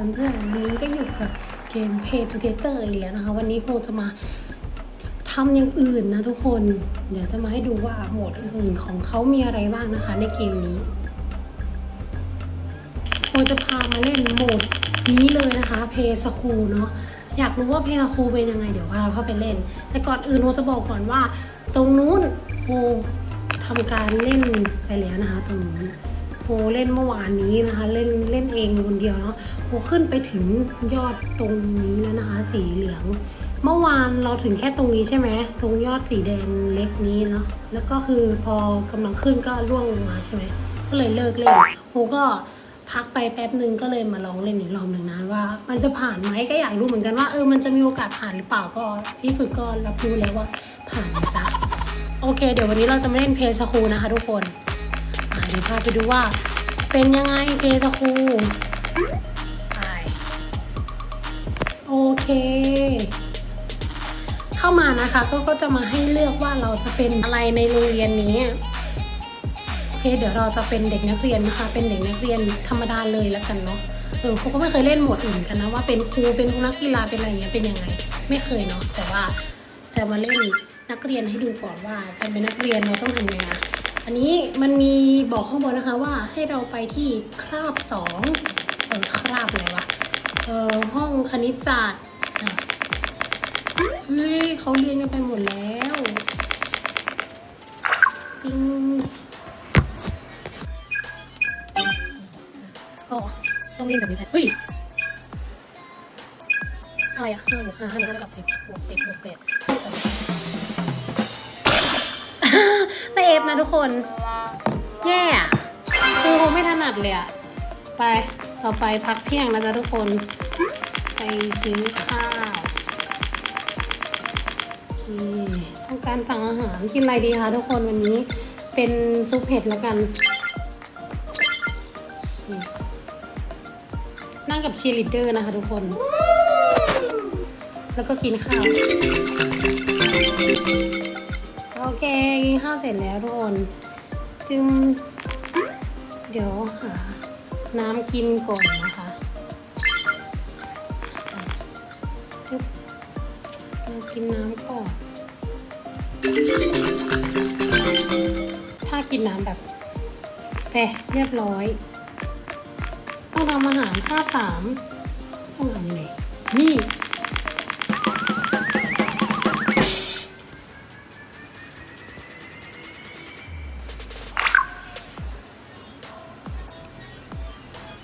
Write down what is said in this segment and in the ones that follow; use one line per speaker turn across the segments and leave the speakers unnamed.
ดีค่ะเพื่อนวันนี้ก็อยู่กับเกม Play Together อีกแล้วนะคะ วันนี้โพจะมาทำอย่างอื่นนะทุกคน เดี๋ยวจะมาให้ดูว่าโหมดอื่นของเขามีอะไรบ้างนะคะ ในเกมนี้โพจะพามาเล่นโหมดนี้เลยนะคะ Play School เนาะอยากรู้ว่า Play School เป็นยังไงเดี๋ยวพาเราเข้าไปเล่น แต่ก่อนอื่นโพจะบอกก่อนว่า ตรงนู้นโพทำการเล่นไปแล้วนะคะ ตรงนู้น โหเล่นเมื่อวานนี้นะคะ เล่นเล่นเองคนเดียวเนาะโหขึ้นไปถึงยอดตรงนี้แล้วนะคะ สีเหลือง เมื่อวานเราถึงแค่ตรงนี้ใช่ไหมตรงยอดสีแดงเล็กนี้เนาะแล้วก็คือพอกำลังขึ้นก็ร่วงลงมาใช่ไหมก็เลยเลิกเล่นโหก็พักไปแป๊บหนึ่งก็เลยมาลองเล่นอีกรอบหนึ่งนะว่า มันจะผ่านไหมก็อยากรู้เหมือนกันว่าเออมันจะมีโอกาสผ่านหรือเปล่าก็ที่สุดก็รับรู้แล้วว่าผ่านจ้ะโอเค เดี๋ยววันนี้เราจะไมาเล่นเพย์สคูนะคะทุกคน เดี๋ยวพาไปดูว่า เป็นยังไงเพตะครูไปโอเค เข้ามานะคะก็ก็จะมาให้เลือกว่าเราจะเป็นอะไรในโรงเรียนนี้โอเค เดี๋ยวเราจะเป็นเด็กนักเรียนนะคะ เป็นเด็กนักเรียนธรรมดาเลยแล้วกันเนาะเออเขาก็ไม่เคยเล่นหมดอื่นกันนะว่าเป็นครูเป็นนักกีฬาเป็นอะไรเงี้ยเป็นยังไง ไม่เคยเนาะแต่ว่าจะมาเล่นนักเรียนให้ดูก่อนว่าการเป็นนักเรียนเราต้องทำยังไง อันนี้มันมีบอกข้างบนนะคะว่าให้เราไปที่คราบสองเออคราบอะไรวะเออห้องคณิตศาสตร์เฮ้ยเขาเรียนกันไปหมดแล้วปิงก็ต้องเรียนแบบนี้ใช่เฮ้ยอะไรอะห้าบวกห้าห้าบวกห้ากับสิบบวกเจ็ดบวกแปด ฟนะทุกคน แย่คือคงไม่ถนัดเลยอะไป ต่อไปพักเที่ยงนะจ๊ะทุกคน ไปซื้อข้าวต้องการสั่งอาหารกินอะไรดีคะทุกคนวันนี้เป็นซุปเห็ดแล้วกัน นั่งกับเชียร์ลีดเดอร์นะคะทุกคน แล้วก็กินข้าว เคกินข้าวเสร็จแล้วทุกคนจึงเดี๋ยวหาน้ำกินก่อนนะคะจึ๊บเรากินน้ำก่อน ถ้ากินน้ำแบบแต่เรียบร้อย ต้องทำอาหารภาคสามต้องทำยังไงนี่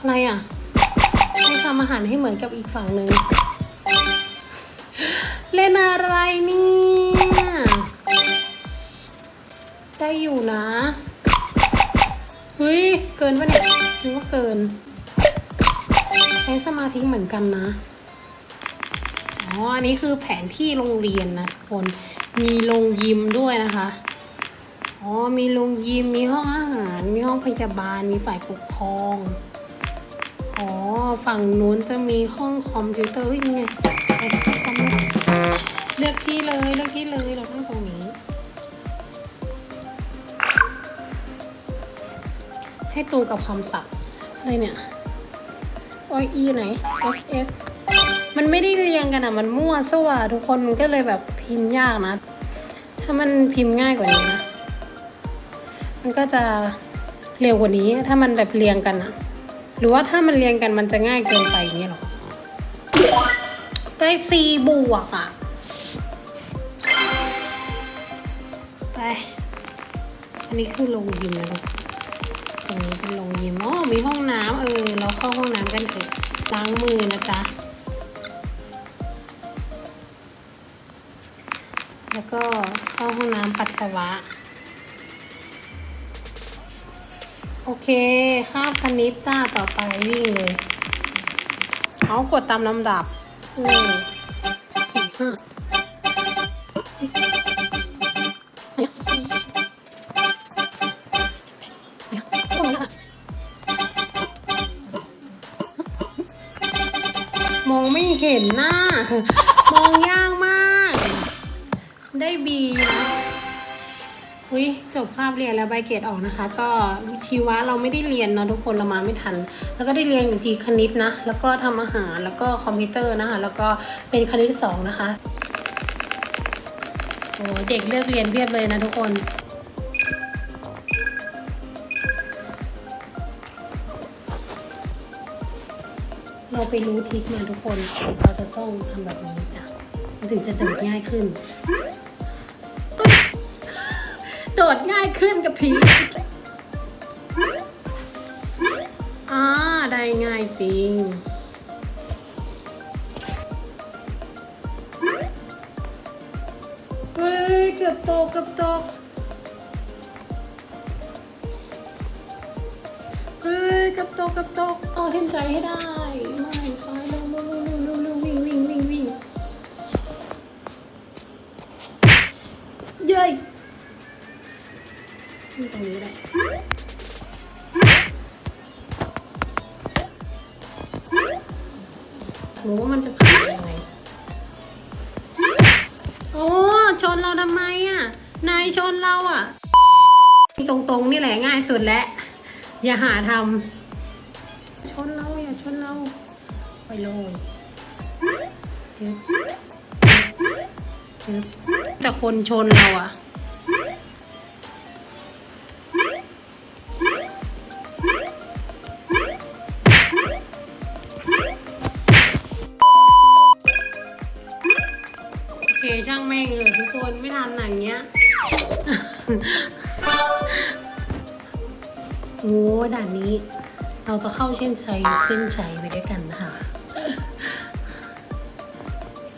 อะไรอะให้ทำอาหารให้เหมือนกับอีกฝั่งหนึ่งเล่นอะไรเนี่ยได้อยู่นะเฮ้ยเกินปะเนี่ยนึกว่าเกินใช้สมาธิเหมือนกันนะอ๋ออันนี้คือแผนที่โรงเรียนนะคนมีโรงยิมด้วยนะคะอ๋อมีโรงยิมมีห้องอาหาร มีห้องพยาบาลมีฝ่ายปกครอง อ๋อ ฝั่งนู้นจะมีห้องคอมพิวเตอร์เฮ้ยยังไงไปคอมเลือกที่เลยเลือกที่เลยเราตั้งตรงนี้ ให้ตรงกับคำศัพท์อะไรเนี่ย o e ไหน s s มันไม่ได้เรียงกันอะ มันมั่วซั่วทุกคนมันก็เลยแบบพิมพ์ยากนะ ถ้ามันพิมพ์ง่ายกว่านี้นะ มันก็จะเร็วกว่านี้ถ้ามันแบบเรียงกันอะ หรือว่าถ้ามันเรียงกันมันจะง่ายเกินไปอย่างเงี้ยหรอ ได้ซีบวกอะ ไป อันนี้คือโรงยิมนะลูกตรงนี้เป็นโรงยิมอ๋อมีห้องน้ำเออ เราเข้าห้องน้ำกันเถอะล้างมือนะจ๊ะ แล้วก็เข้าห้องน้ำปัสสาวะ โอเคคาบคณิตต้าต่อไปวิ่งเลยเอากดตามลำดับหนึ่งสี่ห้ามองไม่เห็นหน้ามองยากมาก ได้บีนะ บภาพเรียนแล้วใบเกรดออกนะคะ ก็ชีวะเราไม่ได้เรียนเนาะทุกคนเรามาไม่ทัน แล้วก็ได้เรียนอยู่ทีคณิตนะ แล้วก็ทำอาหารแล้วก็คอมพิวเตอร์นะคะ แล้วก็เป็นคณิตสองนะคะโอ้เด็กเลือกเรียนเพียบเลยนะทุกคนเราไปรู้ทริคมาทุกคน เราจะต้องทำแบบนี้จ้ะถึงจะโดดง่ายขึ้น ดง่ายขึ้นกับผีอ่าได้ง่ายจริง เฮ้ย เกือบตกเกือบตกเฮ้ยเกับตกเกับตกเอาเส้นใจให้ได้ ไม่ไปเร็วเร็วเร็วเร็วเร็ววิ่งวิ่งวิ่งวิ่งเย้ ยวิ่ตรงนี้แหละรู้ว่ามันจะผ่านยังไง โอ้ชนเราทำไมอะ นายชนเราอะ ตรงๆนี่แหละง่ายสุดแล้วอย่าหาทำชนเราอย่าชนเราไปเลยจึ๊บจึ๊บแต่คนชนเราอะ โอ้ด่านนี้เราจะเข้าเส้นชัยเส้นชัยไปด้วยกันนะคะ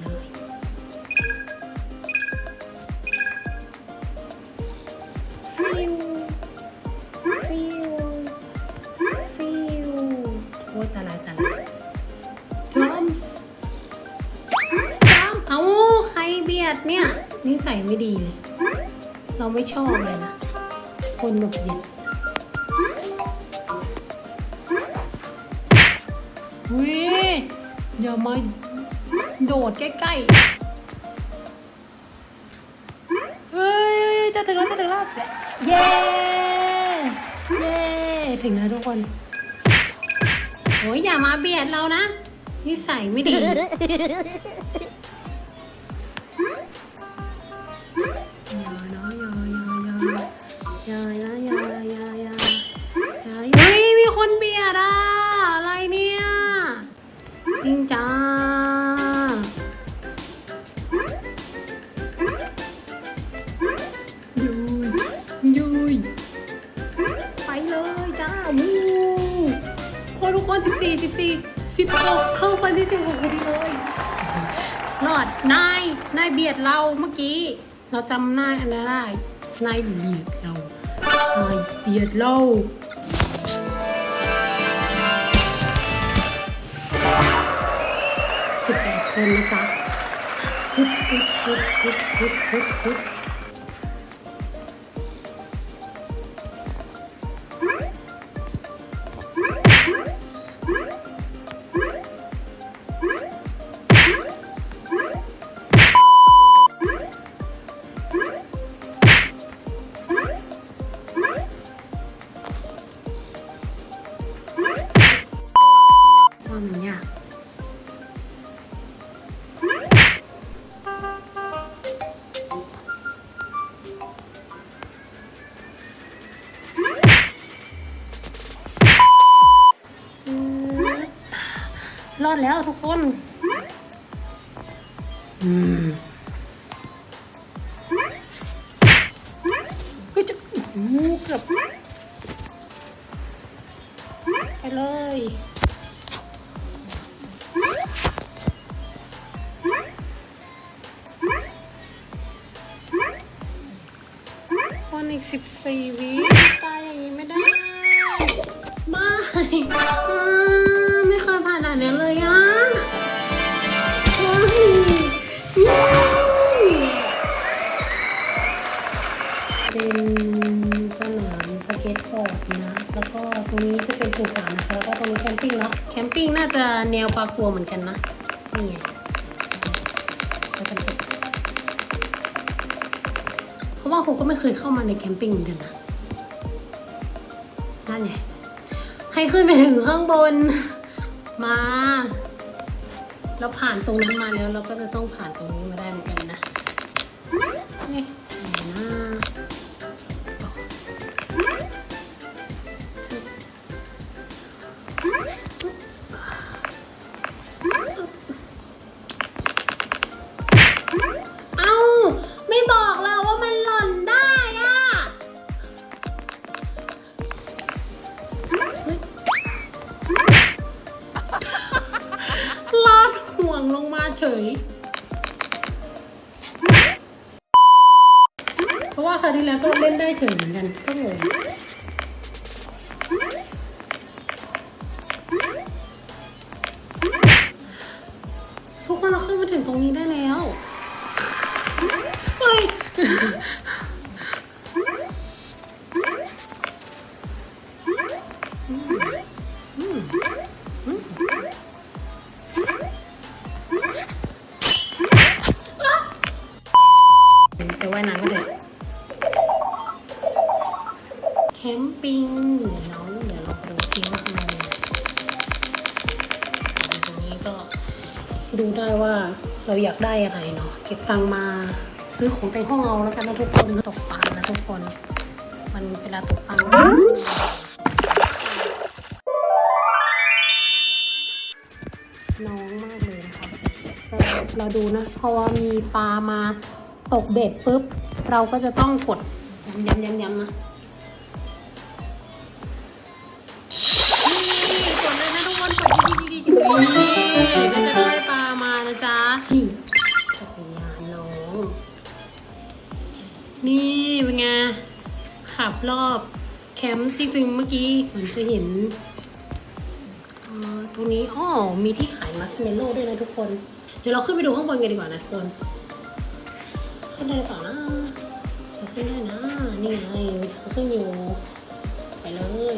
เลยฟิวฟิวฟิวโอ้ยตายละตายละจอมจอมเอาใครเบียดเนี่ยนิสัยไม่ดีเลย เราไม่ชอบเลยนะ คนแบบเบียด เฮ้ยอย่ามาโดดใกล้ๆ เฮ้ยจะถึงแล้วจะถึงแล้วเย้ เย้ ถึงแล้วทุกคนโอ้ยอย่ามาเบียดเรานะนิสัยไม่ดี วู้คนทุกคนสิบสี่สิบสี่สิบหกเข้าไปที่สิบหกพอดีเลยรอดนายนายเบียดเราเมื่อกี้ เราจำนายอันนั้นได้นายเบียดเรานายเบียดเราสิบแปดคนนะจ๊ะฮึบฮึบฮึบฮึบฮึบฮึบ อดแล้วทุกคน อืมเฮ้ยจะโอ้โหเกือบไปเลยคนอีกสิบสี่วิ เป็นสนามสเก็ตบอร์ดนะ แล้วก็ตรงนี้จะเป็นสุสานนะคะ แล้วก็ตรงนี้แคมปิ้งเนาะ แคมปิ้งน่าจะแนวปลากัวเหมือนกันนะ นี่ไงแล้วกันเถอะเพราะว่าผมก็ไม่เคยเข้ามาในแคมปิ้งเหมือนกันนะนั่นไง ให้ขึ้นไปถึงข้างบน มา เราผ่านตรงนั้นมาแล้ว เราก็จะต้องผ่านตรงนี้มาได้เหมือนกันนะ นี่หนนะ เฉย เพราะว่าคราวที่แล้วก็เล่นได้เฉยเหมือนกันก็งง ดูได้ว่าเราอยากได้อะไรเนาะเก็บตังมาซื้อของในห้องเอาแล้วกันนะทุกคนตกปลานะทุกคน มันเวลาตกปลาน้องมากเลยนะคะก็เราดูนะเพราะว่ามีปลามาตกเบ็ดปุ๊บ เราก็จะต้องกดย้ำย้ำย้ำยำนะนี่กดเลยนะทุกคนกดดีดีดีนี่ก็จะได้ ไงขับรอบแคมป์จริงๆเมื่อกี้เหมือนจะเห็นตรงนี้อ๋อมีที่ขายมัสเมลโล่ด้วยนะทุกคน เดี๋ยวเราขึ้นไปดูข้างบนกันดีกว่านะทุกคนขึ้นได้หรือเปล่านะจะขึ้นได้นะ นี่ไงเขาขึ้นอยู่ไปเลย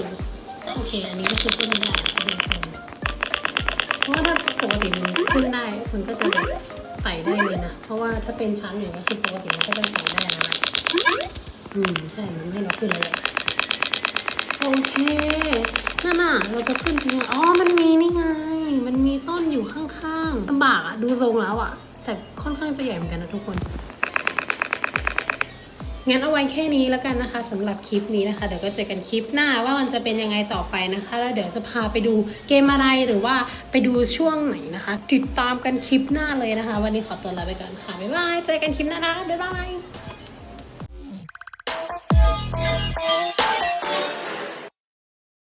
โอเค อันนี้ก็คือขึ้นไม่ได้ก็ดูทรงเพราะว่าถ้าปกติมันขึ้นได้มันก็จะแบบไต่ได้เลยนะ เพราะว่าถ้าเป็นชั้นอย่างนี้คือปกติมันก็จะไต่ได้นะ อืมใช่ มันไม่ให้เราขึ้นเลยโอเคนั่นน่ะ เราจะขึ้นยังไงอ๋อ มันมีนี่ไง มันมีต้นอยู่ข้างๆลำบากอะดูทรงแล้วอะแต่ค่อนข้างจะใหญ่เหมือนกันนะทุกคน งั้นเอาไว้แค่นี้แล้วกันนะคะสำหรับคลิปนี้นะคะ เดี๋ยวก็เจอกันคลิปหน้าว่ามันจะเป็นยังไงต่อไปนะคะ แล้วเดี๋ยวจะพาไปดูเกมอะไรหรือว่าไปดูช่วงไหนนะคะ ติดตามกันคลิปหน้าเลยนะคะ วันนี้ขอตัวลาไปก่อนค่ะ บ๊ายบาย เจอกันคลิปหน้านะ บ๊ายบาย